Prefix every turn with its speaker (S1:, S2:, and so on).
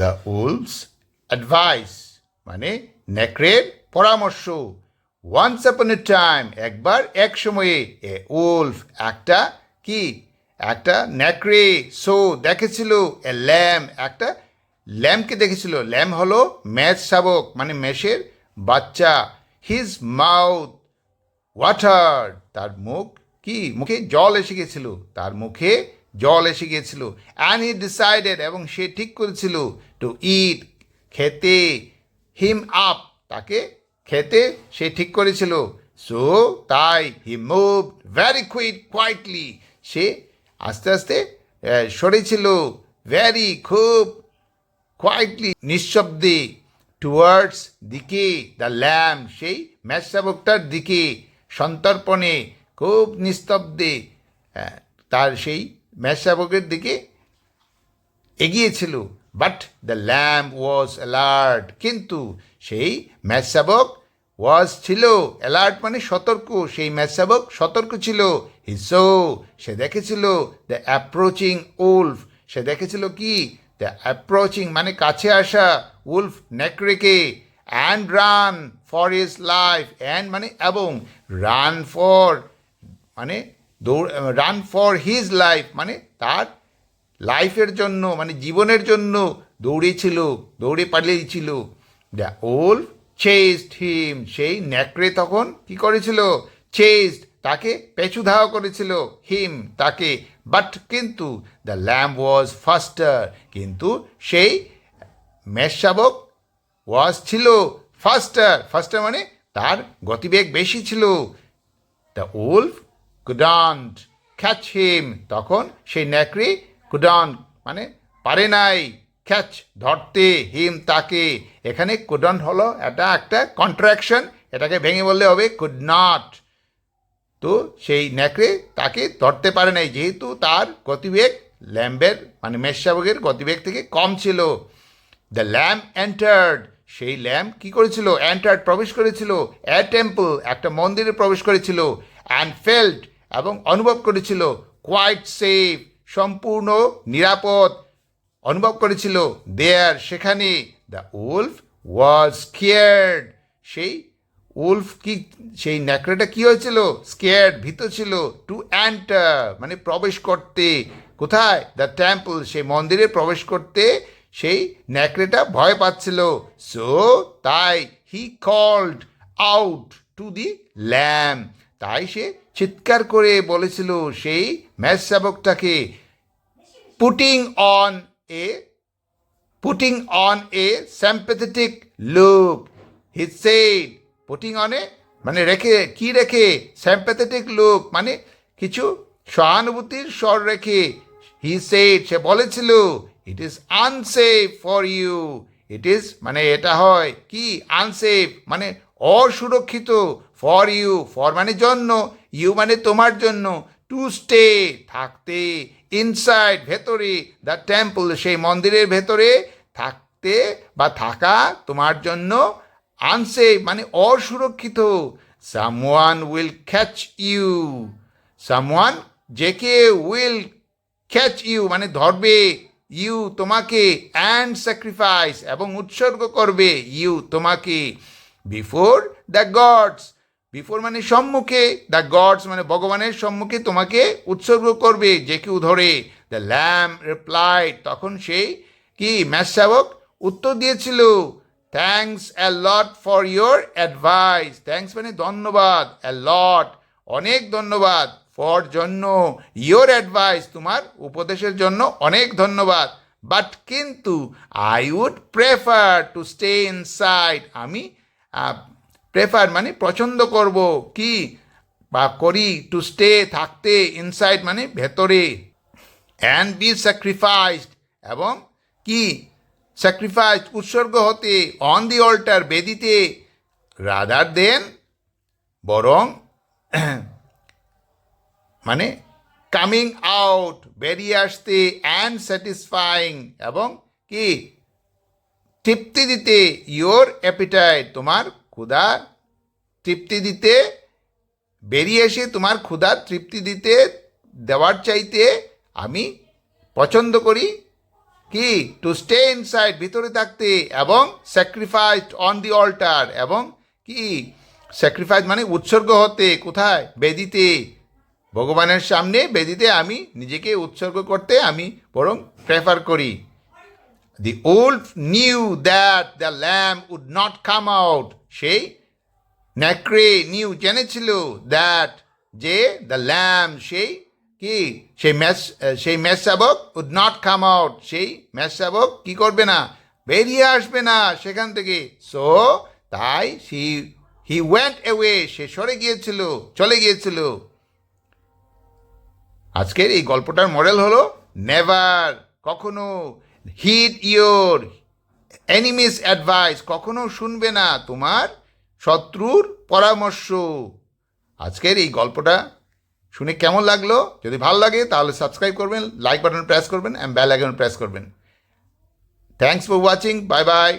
S1: The owls advice মানে নেকড়ের পরামর্শ। ওয়ান্স আপন এ টাইম একবার এক সময়ে এ উলফ একটা কি? একটা নেকড়ে সো দেখেছিল এ ল্যাম একটা ল্যাম্পকে দেখেছিল। ল্যাম হলো ম্যাচ শাবক মানে মেষের বাচ্চা। হিজ মাউথ ওয়াটার তার মুখ কি? মুখে জল এসে গেছিল তার মুখে জল এসে গিয়েছিল। অ্যান্ড হি ডিসাইডেড এবং সে ঠিক করেছিল টু ইট খেতে হিম আপ তাকে খেতে সে ঠিক করেছিল। সো তাই he move very quick quietly সে আস্তে আস্তে সরেছিল। ভ্যারি খুব কোয়াইটলি নিঃশব্দে টুয়ার্ডস দিকে দ্য ল্যাম সেই ম্যাশাবকটার দিকে, সন্তর্পণে, খুব নিস্তব্ধে তার সেই ম্যাশাবকের দিকে এগিয়েছিল। But the lamb was alert কিন্তু সেই ম্যাসাবক ওয়াজ ছিল অ্যালার্ট মানে সতর্ক, সেই ম্যাসাবক সতর্ক ছিল। হিসো সে দেখেছিল। দ্য অ্যাপ্রোচিং উলফ সে দেখেছিল কি? দ্য অ্যাপ্রোচিং মানে কাছে আসা wolf নেকড়েকে। And ran for his life and মানে এবং রান ফর মানে দৌড় রান ফর হিজ লাইফ মানে তার লাইফের জন্য মানে জীবনের জন্য দৌড়েছিল, দৌড়ে পালিয়েছিল। দ্য ওল্ড চেস্ট হিম, সেই ন্যাকড়ে তখন কি করেছিল? চেস্ট তাকে পেছু ধাওয়া করেছিল। হিম, তাকে। বাট কিন্তু দ্য ল্যাম্প ওয়াজ ফাস্টার, কিন্তু সেই মেষশাবক ওয়াজ ছিল ফাস্টার। ফাস্টার মানে তার গতিবেগ বেশি ছিল। The wolf couldn't catch him, তখন সেই নেকড়ে কুডন্ট মানে পারে নাই। ক্যাচ, ধরতে, হিম তাকে। এখানে কুডন্ট হলো এটা একটা কন্ট্রাকশন এটাকে ভেঙে বললে হবে কুড নট তো সেই নেকড়ে তাকে ধরতে পারে নাই, যেহেতু তার গতিবেগ ল্যাম্বের মানে মেষশাবকের গতিবেগ থেকে কম ছিল। দ্য ল্যাম্প এন্টার্ড সেই ল্যাম্প কি করেছিল? অ্যান্টার্ড প্রবেশ করেছিল। এ টেম্পল একটা মন্দিরে প্রবেশ করেছিল। অ্যান্ড ফেল্ট এবং অনুভব করেছিল। কোয়াইট সেফ সম্পূর্ণ নিরাপদ অনুভব করেছিল দেয়ার সেখানে। দ্য উলফ ওয়াজ স্কেয়ার্ড সেই উলফ কি, সেই ন্যাকড়াটা কী হয়েছিল? স্কেয়ার্ড ভীত ছিল। টু অ্যান্টার মানে প্রবেশ করতে। কোথায়? দ্য টেম্পল সেই মন্দিরে প্রবেশ করতে সেই ন্যাকড়েটা ভয় পাচ্ছিল। সো তাই he called out to the lamb তাই সে চিৎকার করে বলেছিল সেই ম্যাচ শাবকটাকে putting on a putting on a sympathetic look. He said, putting on a মানে রেখে কি রেখে? sympathetic look মানে কিছু সহানুভূতির স্বর রেখে। হি সেড সে বলেছিল it is unsafe for you it is মানে এটা হয় কি? আনসেফ মানে অসুরক্ষিত ফর ইউ ফর মানে জন্য ইউ মানে তোমার জন্য টু স্টে থাকতে। ইনসাইড ভেতরে দ্য টেম্পল সেই মন্দিরের ভেতরে থাকতে বা থাকা তোমার জন্য আনসেফ মানে অসুরক্ষিত। Someone will catch you someone যে কে উইল ক্যাচ ইউ মানে ধরবে ইউ তোমাকে অ্যান্ড স্যাক্রিফাইস এবং উৎসর্গ করবে ইউ তোমাকে বিফোর দ্য গডস বিফোর মানে সম্মুখে দ্য গডস মানে ভগবানের সম্মুখে তোমাকে উৎসর্গ করবে, যে কেউ ধরে। দ্য ল্যাম রিপ্লাইড তখন সেই কি, ম্যাসাবক? উত্তর দিয়েছিল thanks a lot for your advice thanks মানে ধন্যবাদ অ্যা লট অনেক ধন্যবাদ ফর জন্য। ইয়োর অ্যাডভাইস তোমার উপদেশের জন্য অনেক ধন্যবাদ। বাট কিন্তু I would prefer to stay inside আমি প্রেফার মানে পছন্দ করব কি? বা করি টু স্টে থাকতে ইনসাইড মানে ভেতরে। অ্যান্ড বি স্যাক্রিফাইসড এবং কি? স্যাক্রিফাইস উৎসর্গ হতে অন দি অল্টার বেদিতে রাদার দেন বরং মানে কামিং আউট বেরিয়ে আসতে অ্যান্ড স্যাটিসফাইং এবং কি? তৃপ্তি দিতে ইয়োর অ্যাপিটাইট তোমার ক্ষুধা তৃপ্তি দিতে, বেরিয়ে এসে তোমার ক্ষুধার তৃপ্তি দিতে, দেওয়ার চাইতে আমি পছন্দ করি কি? টু স্টে ইনসাইড ভিতরে থাকতে এবং স্যাক্রিফাইস অন দি অল্টার এবং কি? স্যাক্রিফাইস মানে উৎসর্গ হতে, কোথায়? বেদিতে। ভগবানের সামনে বেদিতে আমি নিজেকে উৎসর্গ করতে আমি বরং প্রেফার করি। The wolf knew that the lamb would not come out সেই ন্যাক্রে নিউ জেনেছিল দ্যাট যে দ্য ল্যাম সেই কি? সেই ম্যাচ সেই ম্যাচ শাবক উড নট কাম আউট সেই ম্যাচ শাবক কি করবে না? বেরিয়ে আসবে না সেখান থেকে। সো তাই হি হি ওয়েন্ট অ্যাওয়ে সে সরে গিয়েছিল, চলে গিয়েছিল। আজকের এই গল্পটার মডেল হলো নেভার কখনো হিট ইয়োর এনিমিস অ্যাডভাইস কখনো শুনবে না তোমার শত্রুর পরামর্শ। আজকের এই গল্পটা শুনে কেমন লাগল? যদি ভালো লাগে, তাহলে সাবস্ক্রাইব করবেন লাইক বাটন প্রেস করবেন অ্যান্ড বেল আইকন প্রেস করবেন। Thanks for watching bye bye